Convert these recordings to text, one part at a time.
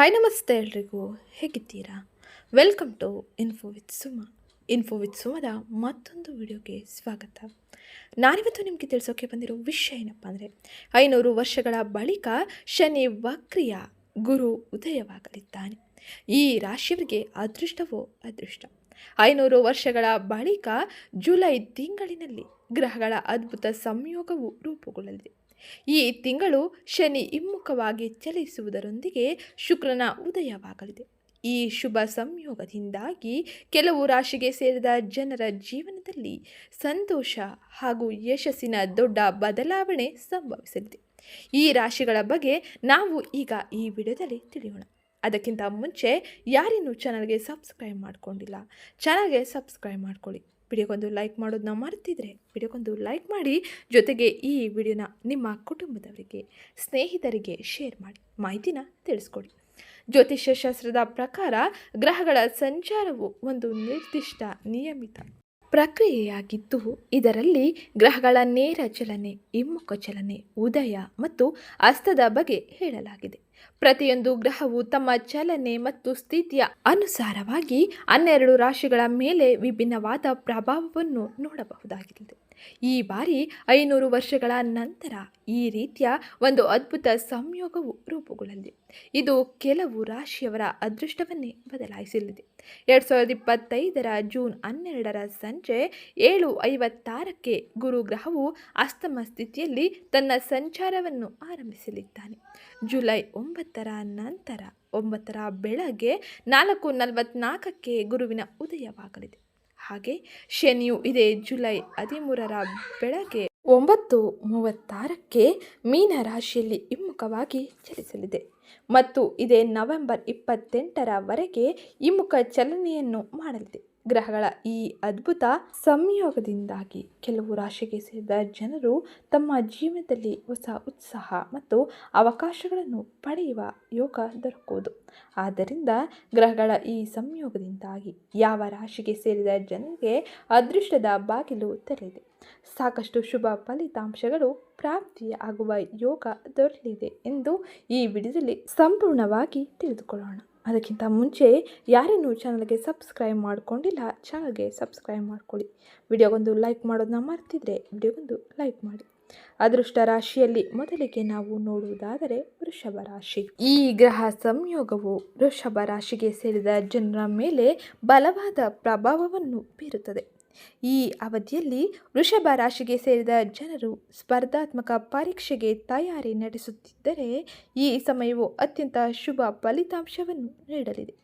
Hi ನಮಸ್ತೆ ಎಲ್ರಿಗೂ. ಹೇಗಿದ್ದೀರಾ? Welcome to info with Suma info with ಸುಮದ ಮತ್ತೊಂದು ವಿಡಿಯೋಗೆ ಸ್ವಾಗತ. ನಾನಿವತ್ತು ನಿಮಗೆ ತಿಳಿಸೋಕೆ ಬಂದಿರೋ ವಿಷಯ ಏನಪ್ಪ ಅಂದರೆ, ಐನೂರು ವರ್ಷಗಳ ಬಳಿಕ ಶನಿ ವಕ್ರಿಯ ಗುರು ಉದಯವಾಗಲಿದ್ದಾನೆ. ಈ ರಾಶಿಯವರಿಗೆ ಅದೃಷ್ಟವೋ ಅದೃಷ್ಟ. ಐನೂರು ವರ್ಷಗಳ ಬಳಿಕ ಜುಲೈ ತಿಂಗಳಿನಲ್ಲಿ ಗ್ರಹಗಳ ಅದ್ಭುತ ಸಂಯೋಗವು ರೂಪುಗೊಳ್ಳಲಿದೆ. ಈ ತಿಂಗಳು ಶನಿ ಹಿಮ್ಮುಖವಾಗಿ ಚಲಿಸುವುದರೊಂದಿಗೆ ಶುಕ್ರನ ಉದಯವಾಗಲಿದೆ. ಈ ಶುಭ ಸಂಯೋಗದಿಂದಾಗಿ ಕೆಲವು ರಾಶಿಗೆ ಸೇರಿದ ಜನರ ಜೀವನದಲ್ಲಿ ಸಂತೋಷ ಹಾಗೂ ಯಶಸ್ಸಿನ ದೊಡ್ಡ ಬದಲಾವಣೆ ಸಂಭವಿಸಲಿದೆ. ಈ ರಾಶಿಗಳ ಬಗ್ಗೆ ನಾವು ಈಗ ಈ ವಿಡಿಯೋದಲ್ಲಿ ತಿಳಿಯೋಣ. ಅದಕ್ಕಿಂತ ಮುಂಚೆ ಯಾರಿನ್ನೂ ಚಾನಲ್ಗೆ ಸಬ್ಸ್ಕ್ರೈಬ್ ಮಾಡ್ಕೊಂಡಿಲ್ಲ, ಚಾನಲ್ಗೆ ಸಬ್ಸ್ಕ್ರೈಬ್ ಮಾಡ್ಕೊಳ್ಳಿ. ವಿಡಿಯೋಗೊಂದು ಲೈಕ್ ಮಾಡೋದನ್ನ ಮರ್ತಿದ್ರೆ ವಿಡಿಯೋಗೊಂದು ಲೈಕ್ ಮಾಡಿ, ಜೊತೆಗೆ ಈ ವಿಡಿಯೋನ ನಿಮ್ಮ ಕುಟುಂಬದವರಿಗೆ, ಸ್ನೇಹಿತರಿಗೆ ಶೇರ್ ಮಾಡಿ, ಮಾಹಿತಿನ ತಿಳಿಸ್ಕೊಡಿ. ಜ್ಯೋತಿಷ್ಯ ಶಾಸ್ತ್ರದ ಪ್ರಕಾರ ಗ್ರಹಗಳ ಸಂಚಾರವು ಒಂದು ನಿರ್ದಿಷ್ಟ ನಿಯಮಿತ ಪ್ರಕ್ರಿಯೆಯಾಗಿದ್ದು, ಇದರಲ್ಲಿ ಗ್ರಹಗಳ ನೇರ ಚಲನೆ, ಹಿಮ್ಮುಖ ಚಲನೆ, ಉದಯ ಮತ್ತು ಅಸ್ತದ ಬಗ್ಗೆ ಹೇಳಲಾಗಿದೆ. ಪ್ರತಿಯೊಂದು ಗ್ರಹವು ತಮ್ಮ ಚಲನೆ ಮತ್ತು ಸ್ಥಿತಿಯ ಅನುಸಾರವಾಗಿ ಹನ್ನೆರಡು ರಾಶಿಗಳ ಮೇಲೆ ವಿಭಿನ್ನವಾದ ಪ್ರಭಾವವನ್ನು ನೋಡಬಹುದಾಗಿದೆ. ಈ ಬಾರಿ ಐನೂರು ವರ್ಷಗಳ ನಂತರ ಈ ರೀತಿಯ ಒಂದು ಅದ್ಭುತ ಸಂಯೋಗವು ರೂಪುಗೊಳ್ಳಲಿದೆ. ಇದು ಕೆಲವು ರಾಶಿಯವರ ಅದೃಷ್ಟವನ್ನೇ ಬದಲಾಯಿಸಲಿದೆ. ಎರಡು ಸಾವಿರದ ಇಪ್ಪತ್ತೈದರ ಜೂನ್ ಹನ್ನೆರಡರ ಸಂಜೆ ಏಳು ಐವತ್ತಾರಕ್ಕೆ ಗುರುಗ್ರಹವು ಅಸ್ತಮ ಸ್ಥಿತಿಯಲ್ಲಿ ತನ್ನ ಸಂಚಾರವನ್ನು ಆರಂಭಿಸಲಿದ್ದಾನೆ. ಜುಲೈ ಒಂಬತ್ತರ ನಂತರ, ಒಂಬತ್ತರ ಬೆಳಗ್ಗೆ ನಾಲ್ಕು ನಲವತ್ನಾಲ್ಕಕ್ಕೆ ಗುರುವಿನ ಉದಯವಾಗಲಿದೆ. ಹಾಗೆ ಶನಿಯು ಇದೇ ಜುಲೈ ಹದಿಮೂರರ ಬೆಳಗ್ಗೆ ಒಂಬತ್ತು ಮೂವತ್ತಾರಕ್ಕೆ ಮೀನ ರಾಶಿಯಲ್ಲಿ ಹಿಮ್ಮುಖವಾಗಿ ಚಲಿಸಲಿದೆ. ಮತ್ತು ಇದೇ ನವೆಂಬರ್ ಇಪ್ಪತ್ತೆಂಟರವರೆಗೆ ಹಿಮ್ಮುಖ ಚಲನೆಯನ್ನು ಮಾಡಲಿದೆ. ಗ್ರಹಗಳ ಈ ಅದ್ಭುತ ಸಂಯೋಗದಿಂದಾಗಿ ಕೆಲವು ರಾಶಿಗೆ ಸೇರಿದ ಜನರು ತಮ್ಮ ಜೀವನದಲ್ಲಿ ಹೊಸ ಉತ್ಸಾಹ ಮತ್ತು ಅವಕಾಶಗಳನ್ನು ಪಡೆಯುವ ಯೋಗ ದೊರಕುವುದು. ಆದ್ದರಿಂದ ಗ್ರಹಗಳ ಈ ಸಂಯೋಗದಿಂದಾಗಿ ಯಾವ ರಾಶಿಗೆ ಸೇರಿದ ಜನರಿಗೆ ಅದೃಷ್ಟದ ಬಾಗಿಲು ತೆರೆದಿದೆ ಸಾಕಷ್ಟು ಶುಭ ಫಲಿತಾಂಶಗಳು ಪ್ರಾಪ್ತಿಯಾಗುವ ಯೋಗ ದೊರಲಿದೆ ಎಂದು ಈ ವಿಡಿಯೋದಲ್ಲಿ ಸಂಪೂರ್ಣವಾಗಿ ತಿಳಿದುಕೊಳ್ಳೋಣ. ಅದಕ್ಕಿಂತ ಮುಂಚೆ ಯಾರೇನು ಚಾನಲ್ಗೆ ಸಬ್ಸ್ಕ್ರೈಬ್ ಮಾಡ್ಕೊಂಡಿಲ್ಲ, ಚಾನಲ್ಗೆ ಸಬ್ಸ್ಕ್ರೈಬ್ ಮಾಡ್ಕೊಳ್ಳಿ. ವಿಡಿಯೋಗೊಂದು ಲೈಕ್ ಮಾಡೋದನ್ನ ಮರ್ತಿದ್ರೆ ವಿಡಿಯೋಗೊಂದು ಲೈಕ್ ಮಾಡಿ. ಅದೃಷ್ಟ ರಾಶಿಯಲ್ಲಿ ಮೊದಲಿಗೆ ನಾವು ನೋಡುವುದಾದರೆ ವೃಷಭ ರಾಶಿ. ಈ ಗ್ರಹ ಸಂಯೋಗವು ವೃಷಭ ರಾಶಿಗೆ ಸೇರಿದ ಜನರ ಮೇಲೆ ಬಲವಾದ ಪ್ರಭಾವವನ್ನು ಬೀರುತ್ತದೆ. ಈ ಅವಧಿಯಲ್ಲಿ ವೃಷಭ ರಾಶಿಗೆ ಸೇರಿದ ಜನರು ಸ್ಪರ್ಧಾತ್ಮಕ ಪರೀಕ್ಷೆಗೆ ತಯಾರಿ ನಡೆಸುತ್ತಿದ್ದರೆ ಈ ಸಮಯವು ಅತ್ಯಂತ ಶುಭ ಫಲಿತಾಂಶವನ್ನು ನೀಡಲಿದೆ.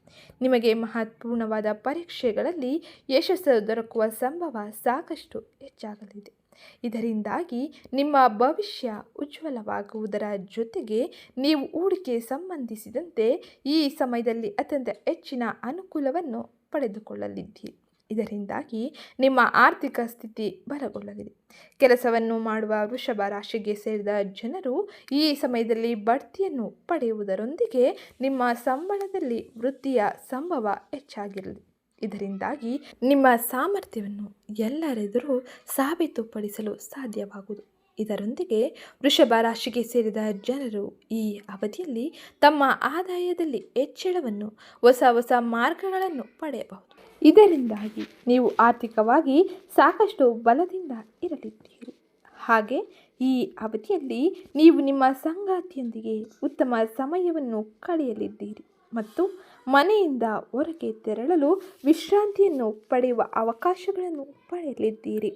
ನಿಮಗೆ ಮಹತ್ವಪೂರ್ಣವಾದ ಪರೀಕ್ಷೆಗಳಲ್ಲಿ ಯಶಸ್ಸು ದೊರಕುವ ಸಂಭವ ಸಾಕಷ್ಟು ಹೆಚ್ಚಾಗಲಿದೆ. ಇದರಿಂದಾಗಿ ನಿಮ್ಮ ಭವಿಷ್ಯ ಉಜ್ವಲವಾಗುವುದರ ಜೊತೆಗೆ ನೀವು ಹೂಡಿಕೆ ಸಂಬಂಧಿಸಿದಂತೆ ಈ ಸಮಯದಲ್ಲಿ ಅತ್ಯಂತ ಹೆಚ್ಚಿನ ಅನುಕೂಲವನ್ನು ಪಡೆದುಕೊಳ್ಳಲಿದ್ದೀರಿ. ಇದರಿಂದಾಗಿ ನಿಮ್ಮ ಆರ್ಥಿಕ ಸ್ಥಿತಿ ಬಲಗೊಳ್ಳಲಿದೆ. ಕೆಲಸವನ್ನು ಮಾಡುವ ವೃಷಭ ರಾಶಿಗೆ ಸೇರಿದ ಜನರು ಈ ಸಮಯದಲ್ಲಿ ಬಡ್ತಿಯನ್ನು ಪಡೆಯುವುದರೊಂದಿಗೆ ನಿಮ್ಮ ಸಂಬಳದಲ್ಲಿ ವೃದ್ಧಿಯ ಸಂಭವ ಹೆಚ್ಚಾಗಿರಲಿ. ಇದರಿಂದಾಗಿ ನಿಮ್ಮ ಸಾಮರ್ಥ್ಯವನ್ನು ಎಲ್ಲರೆದುರು ಸಾಬೀತುಪಡಿಸಲು ಸಾಧ್ಯವಾಗುವುದು. ಇದರೊಂದಿಗೆ ವೃಷಭ ರಾಶಿಗೆ ಸೇರಿದ ಜನರು ಈ ಅವಧಿಯಲ್ಲಿ ತಮ್ಮ ಆದಾಯದಲ್ಲಿ ಹೆಚ್ಚಳವನ್ನು, ಹೊಸ ಹೊಸ ಮಾರ್ಗಗಳನ್ನು ಪಡೆಯಬಹುದು. ಇದರಿಂದಾಗಿ ನೀವು ಆರ್ಥಿಕವಾಗಿ ಸಾಕಷ್ಟು ಬಲದಿಂದ ಇರಲಿದ್ದೀರಿ. ಹಾಗೆ ಈ ಅವಧಿಯಲ್ಲಿ ನೀವು ನಿಮ್ಮ ಸಂಗಾತಿಯೊಂದಿಗೆ ಉತ್ತಮ ಸಮಯವನ್ನು ಕಳೆಯಲಿದ್ದೀರಿ ಮತ್ತು ಮನೆಯಿಂದ ಹೊರಗೆ ತೆರಳಲು ವಿಶ್ರಾಂತಿಯನ್ನು ಪಡೆಯುವ ಅವಕಾಶಗಳನ್ನು ಪಡೆಯಲಿದ್ದೀರಿ.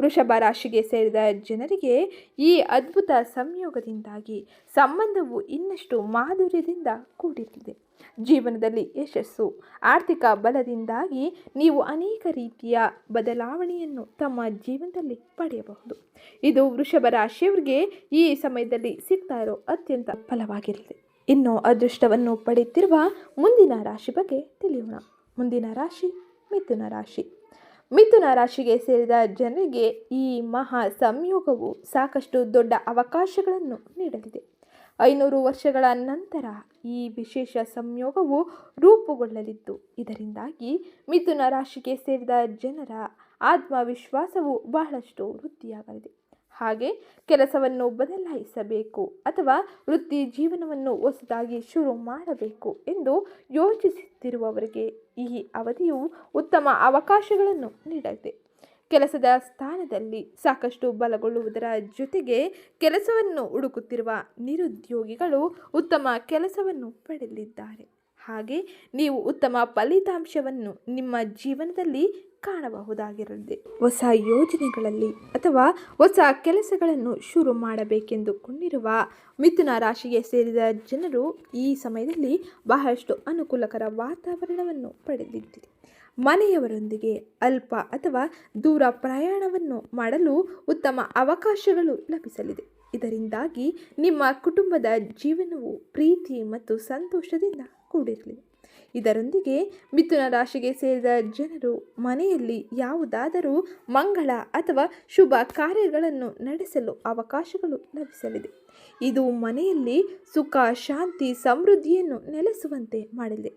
ವೃಷಭ ರಾಶಿಗೆ ಸೇರಿದ ಜನರಿಗೆ ಈ ಅದ್ಭುತ ಸಂಯೋಗದಿಂದಾಗಿ ಸಂಬಂಧವು ಇನ್ನಷ್ಟು ಮಾಧುರ್ಯದಿಂದ ಕೂಡಿರಲಿದೆ ಜೀವನದಲ್ಲಿ ಯಶಸ್ಸು, ಆರ್ಥಿಕ ಬಲದಿಂದಾಗಿ ನೀವು ಅನೇಕ ರೀತಿಯ ಬದಲಾವಣೆಯನ್ನು ತಮ್ಮ ಜೀವನದಲ್ಲಿ ಪಡೆಯಬಹುದು. ಇದು ವೃಷಭ ರಾಶಿಯವರಿಗೆ ಈ ಸಮಯದಲ್ಲಿ ಸಿಗ್ತಾ ಇರೋ ಅತ್ಯಂತ ಫಲವಾಗಿರಲಿದೆ ಇನ್ನು ಅದೃಷ್ಟವನ್ನು ಪಡೆಯುತ್ತಿರುವ ಮುಂದಿನ ರಾಶಿ ಬಗ್ಗೆ ತಿಳಿಯೋಣ. ಮುಂದಿನ ರಾಶಿ ಮಿಥುನ ರಾಶಿ. ಮಿಥುನ ರಾಶಿಗೆ ಸೇರಿದ ಜನರಿಗೆ ಈ ಮಹಾ ಸಂಯೋಗವು ಸಾಕಷ್ಟು ದೊಡ್ಡ ಅವಕಾಶಗಳನ್ನು ನೀಡಲಿದೆ. ಐನೂರು ವರ್ಷಗಳ ನಂತರ ಈ ವಿಶೇಷ ಸಂಯೋಗವು ರೂಪುಗೊಳ್ಳಲಿದ್ದು, ಇದರಿಂದಾಗಿ ಮಿಥುನ ರಾಶಿಗೆ ಸೇರಿದ ಜನರ ಆತ್ಮವಿಶ್ವಾಸವು ಬಹಳಷ್ಟು ವೃದ್ಧಿಯಾಗಲಿದೆ. ಹಾಗೆ ಕೆಲಸವನ್ನು ಬದಲಾಯಿಸಬೇಕು ಅಥವಾ ವೃತ್ತಿ ಜೀವನವನ್ನು ಹೊಸದಾಗಿ ಶುರು ಮಾಡಬೇಕು ಎಂದು ಯೋಚಿಸುತ್ತಿರುವವರಿಗೆ ಈ ಅವಧಿಯು ಉತ್ತಮ ಅವಕಾಶಗಳನ್ನು ನೀಡಲಿದೆ. ಕೆಲಸದ ಸ್ಥಾನದಲ್ಲಿ ಸಾಕಷ್ಟು ಬಲಗೊಳ್ಳುವುದರ ಜೊತೆಗೆ ಕೆಲಸವನ್ನು ಹುಡುಕುತ್ತಿರುವ ನಿರುದ್ಯೋಗಿಗಳು ಉತ್ತಮ ಕೆಲಸವನ್ನು ಪಡೆಯಲಿದ್ದಾರೆ. ಹಾಗೆ ನೀವು ಉತ್ತಮ ಫಲಿತಾಂಶವನ್ನು ನಿಮ್ಮ ಜೀವನದಲ್ಲಿ ಕಾಣಬಹುದಾಗಿರಲಿದೆ ಹೊಸ ಯೋಜನೆಗಳಲ್ಲಿ ಅಥವಾ ಹೊಸ ಕೆಲಸಗಳನ್ನು ಶುರು ಮಾಡಬೇಕೆಂದುಕೊಂಡಿರುವ ಮಿಥುನ ರಾಶಿಗೆ ಸೇರಿದ ಜನರು ಈ ಸಮಯದಲ್ಲಿ ಬಹಳಷ್ಟು ಅನುಕೂಲಕರ ವಾತಾವರಣವನ್ನು ಪಡೆದಿದ್ದೀರಿ. ಮನೆಯವರೊಂದಿಗೆ ಅಲ್ಪ ಅಥವಾ ದೂರ ಪ್ರಯಾಣವನ್ನು ಮಾಡಲು ಉತ್ತಮ ಅವಕಾಶಗಳು ಲಭಿಸಲಿದೆ. ಇದರಿಂದಾಗಿ ನಿಮ್ಮ ಕುಟುಂಬದ ಜೀವನವು ಪ್ರೀತಿ ಮತ್ತು ಸಂತೋಷದಿಂದ ಕೂಡಿರಲಿದೆ ಇದರೊಂದಿಗೆ ಮಿಥುನ ರಾಶಿಗೆ ಸೇರಿದ ಜನರು ಮನೆಯಲ್ಲಿ ಯಾವುದಾದರೂ ಮಂಗಳ ಅಥವಾ ಶುಭ ಕಾರ್ಯಗಳನ್ನು ನಡೆಸಲು ಅವಕಾಶಗಳು ಲಭಿಸಲಿದೆ. ಇದು ಮನೆಯಲ್ಲಿ ಸುಖ, ಶಾಂತಿ, ಸಮೃದ್ಧಿಯನ್ನು ನೆಲೆಸುವಂತೆ ಮಾಡಲಿದೆ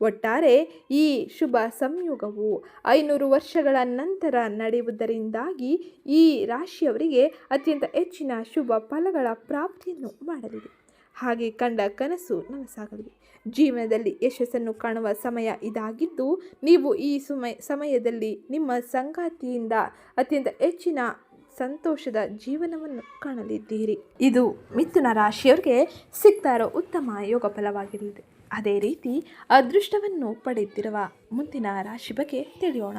ಒಟ್ಟಾರೆ ಈ ಶುಭ ಸಂಯೋಗವು ಐನೂರು ವರ್ಷಗಳ ನಂತರ ನಡೆಯುವುದರಿಂದಾಗಿ ಈ ರಾಶಿಯವರಿಗೆ ಅತ್ಯಂತ ಹೆಚ್ಚಿನ ಶುಭ ಫಲಗಳ ಪ್ರಾಪ್ತಿಯನ್ನು ಮಾಡಲಿದೆ. ಹಾಗೆ ಕಂಡ ಕನಸು ನನಸಾಗಲಿದೆ. ಜೀವನದಲ್ಲಿ ಯಶಸ್ಸನ್ನು ಕಾಣುವ ಸಮಯ ಇದಾಗಿದ್ದು, ನೀವು ಈ ಸಮಯ ಸಮಯದಲ್ಲಿ ನಿಮ್ಮ ಸಂಗಾತಿಯಿಂದ ಅತ್ಯಂತ ಹೆಚ್ಚಿನ ಸಂತೋಷದ ಜೀವನವನ್ನು ಕಾಣಲಿದ್ದೀರಿ. ಇದು ಮಿಥುನ ರಾಶಿಯವರಿಗೆ ಸಿಗ್ತಾ ಇರೋ ಉತ್ತಮ ಯೋಗ ಫಲವಾಗಿರಲಿದೆ ಅದೇ ರೀತಿ ಅದೃಷ್ಟವನ್ನು ಪಡೆಯುತ್ತಿರುವ ಮುಂದಿನ ರಾಶಿ ಬಗ್ಗೆ ತಿಳಿಯೋಣ.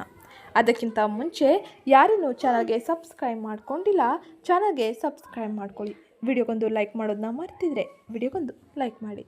ಅದಕ್ಕಿಂತ ಮುಂಚೆ ಯಾರನ್ನು ಚಾನಲ್ಗೆ ಸಬ್ಸ್ಕ್ರೈಬ್ ಮಾಡ್ಕೊಂಡಿಲ್ಲ, ಚಾನಲ್ಗೆ ಸಬ್ಸ್ಕ್ರೈಬ್ ಮಾಡ್ಕೊಳ್ಳಿ. ವಿಡಿಯೋಗೊಂದು ಲೈಕ್ ಮಾಡೋದನ್ನ ಮರ್ತಿದ್ರೆ ವಿಡಿಯೋಗೊಂದು ಲೈಕ್ ಮಾಡಿ.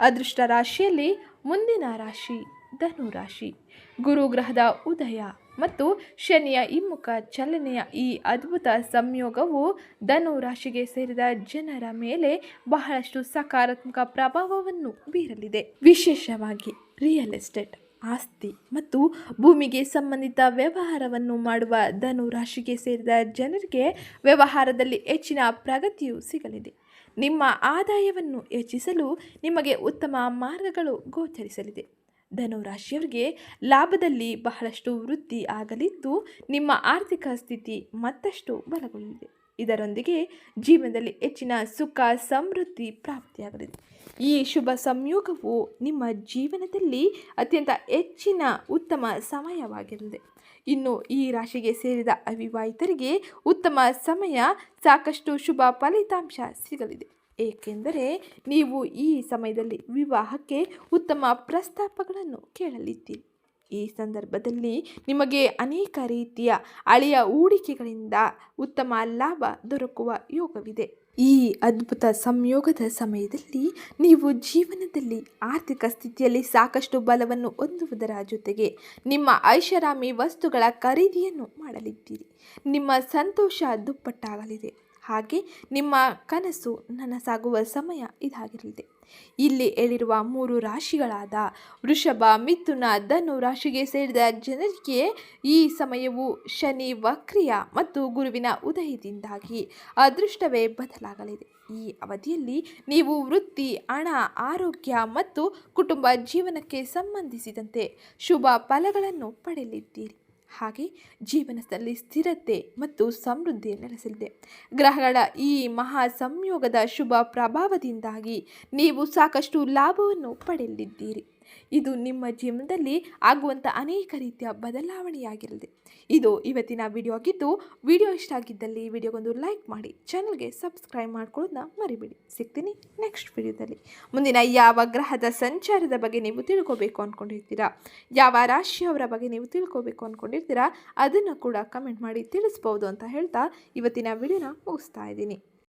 ಅದೃಷ್ಟ ರಾಶಿಯಲ್ಲಿ ಮುಂದಿನ ರಾಶಿ ಧನು ರಾಶಿ ಗುರು ಗ್ರಹದ ಉದಯ ಮತ್ತು ಶನಿಯ ಹಿಮ್ಮುಖ ಚಲನೆಯ ಈ ಅದ್ಭುತ ಸಂಯೋಗವು ಧನು ರಾಶಿಗೆ ಸೇರಿದ ಜನರ ಮೇಲೆ ಬಹಳಷ್ಟು ಸಕಾರಾತ್ಮಕ ಪ್ರಭಾವವನ್ನು ಬೀರಲಿದೆ. ವಿಶೇಷವಾಗಿ ರಿಯಲ್ ಎಸ್ಟೇಟ್ ಆಸ್ತಿ ಮತ್ತು ಭೂಮಿಗೆ ಸಂಬಂಧಿತ ವ್ಯವಹಾರವನ್ನು ಮಾಡುವ ಧನು ರಾಶಿಗೆ ಸೇರಿದ ಜನರಿಗೆ ವ್ಯವಹಾರದಲ್ಲಿ ಹೆಚ್ಚಿನ ಪ್ರಗತಿಯು ಸಿಗಲಿದೆ. ನಿಮ್ಮ ಆದಾಯವನ್ನು ಹೆಚ್ಚಿಸಲು ನಿಮಗೆ ಉತ್ತಮ ಮಾರ್ಗಗಳು ಗೋಚರಿಸಲಿದೆ. ಧನುರಾಶಿಯವರಿಗೆ ಲಾಭದಲ್ಲಿ ಬಹಳಷ್ಟು ವೃದ್ಧಿ ಆಗಲಿದ್ದು ನಿಮ್ಮ ಆರ್ಥಿಕ ಸ್ಥಿತಿ ಮತ್ತಷ್ಟು ಬಲಗೊಳ್ಳಲಿದೆ ಇದರೊಂದಿಗೆ ಜೀವನದಲ್ಲಿ ಹೆಚ್ಚಿನ ಸುಖ, ಸಮೃದ್ಧಿ ಪ್ರಾಪ್ತಿಯಾಗಲಿದೆ. ಈ ಶುಭ ಸಂಯೋಗವು ನಿಮ್ಮ ಜೀವನದಲ್ಲಿ ಅತ್ಯಂತ ಹೆಚ್ಚಿನ ಉತ್ತಮ ಸಮಯವಾಗಿರಲಿದೆ ಇನ್ನು ಈ ರಾಶಿಗೆ ಸೇರಿದ ಅವಿವಾಹಿತರಿಗೆ ಉತ್ತಮ ಸಮಯ ಸಾಕಷ್ಟು ಶುಭ ಫಲಿತಾಂಶ ಸಿಗಲಿದೆ. ಏಕೆಂದರೆ ನೀವು ಈ ಸಮಯದಲ್ಲಿ ವಿವಾಹಕ್ಕೆ ಉತ್ತಮ ಪ್ರಸ್ತಾಪಗಳನ್ನು ಕೇಳಲಿದ್ದೀರಿ. ಈ ಸಂದರ್ಭದಲ್ಲಿ ನಿಮಗೆ ಅನೇಕ ರೀತಿಯ ಹಳೆಯ ಹೂಡಿಕೆಗಳಿಂದ ಉತ್ತಮ ಲಾಭ ದೊರಕುವ ಯೋಗವಿದೆ. ಈ ಅದ್ಭುತ ಸಂಯೋಗದ ಸಮಯದಲ್ಲಿ ನೀವು ಜೀವನದಲ್ಲಿ ಆರ್ಥಿಕ ಸ್ಥಿತಿಯಲ್ಲಿ ಸಾಕಷ್ಟು ಬಲವನ್ನು ಹೊಂದುವುದರ ಜೊತೆಗೆ ನಿಮ್ಮ ಐಷಾರಾಮಿ ವಸ್ತುಗಳ ಖರೀದಿಯನ್ನು ಮಾಡಲಿದ್ದೀರಿ. ನಿಮ್ಮ ಸಂತೋಷ ದುಪ್ಪಟ್ಟಾಗಲಿದೆ. ಹಾಗೆ ನಿಮ್ಮ ಕನಸು ನನಸಾಗುವ ಸಮಯ ಇದಾಗಿರಲಿದೆ. ಇಲ್ಲಿ ಹೇಳಿರುವ ಮೂರು ರಾಶಿಗಳಾದ ವೃಷಭ, ಮಿಥುನ, ಧನು ರಾಶಿಗೆ ಸೇರಿದ ಜನರಿಗೆ ಈ ಸಮಯವು ಶನಿ, ವಕ್ರಿಯ ಮತ್ತು ಗುರುವಿನ ಉದಯದಿಂದಾಗಿ ಅದೃಷ್ಟವೇ ಬದಲಾಗಲಿದೆ. ಈ ಅವಧಿಯಲ್ಲಿ ನೀವು ವೃತ್ತಿ, ಹಣ, ಆರೋಗ್ಯ ಮತ್ತು ಕುಟುಂಬ ಜೀವನಕ್ಕೆ ಸಂಬಂಧಿಸಿದಂತೆ ಶುಭ ಫಲಗಳನ್ನು ಪಡೆಯಲಿದ್ದೀರಿ. ಹಾಗೆ ಜೀವನದಲ್ಲಿ ಸ್ಥಿರತೆ ಮತ್ತು ಸಮೃದ್ಧಿ ನೆಲೆಸಲಿದೆ. ಗ್ರಹಗಳ ಈ ಮಹಾ ಸಂಯೋಗದ ಶುಭ ಪ್ರಭಾವದಿಂದಾಗಿ ನೀವು ಸಾಕಷ್ಟು ಲಾಭವನ್ನು ಪಡೆಯಲಿದ್ದೀರಿ. ಇದು ನಿಮ್ಮ ಜೀವನದಲ್ಲಿ ಆಗುವಂಥ ಅನೇಕ ರೀತಿಯ ಬದಲಾವಣೆಯಾಗಿರಲಿದೆ. ಇದು ಇವತ್ತಿನ ವಿಡಿಯೋ ಆಗಿದ್ದು ವಿಡಿಯೋ ಇಷ್ಟ ಆಗಿದ್ದಲ್ಲಿ ವಿಡಿಯೋಗೊಂದು ಲೈಕ್ ಮಾಡಿ ಚಾನಲ್ಗೆ ಸಬ್ಸ್ಕ್ರೈಬ್ ಮಾಡ್ಕೊಳ್ಳೋದನ್ನ ಮರಿಬೇಡಿ. ಸಿಗ್ತೀನಿ ನೆಕ್ಸ್ಟ್ ವಿಡಿಯೋದಲ್ಲಿ ಮುಂದಿನ ಯಾವ ಗ್ರಹದ ಸಂಚಾರದ ಬಗ್ಗೆ ನೀವು ತಿಳ್ಕೋಬೇಕು ಅಂದ್ಕೊಂಡಿರ್ತೀರಾ ಯಾವ ರಾಶಿಯವರ ಬಗ್ಗೆ ನೀವು ತಿಳ್ಕೋಬೇಕು ಅಂದ್ಕೊಂಡಿರ್ತೀರಾ ಅದನ್ನು ಕೂಡ ಕಮೆಂಟ್ ಮಾಡಿ ತಿಳಿಸ್ಬೋದು ಅಂತ ಹೇಳ್ತಾ ಇವತ್ತಿನ ವಿಡಿಯೋನ ಮುಗಿಸ್ತಾ ಇದ್ದೀನಿ.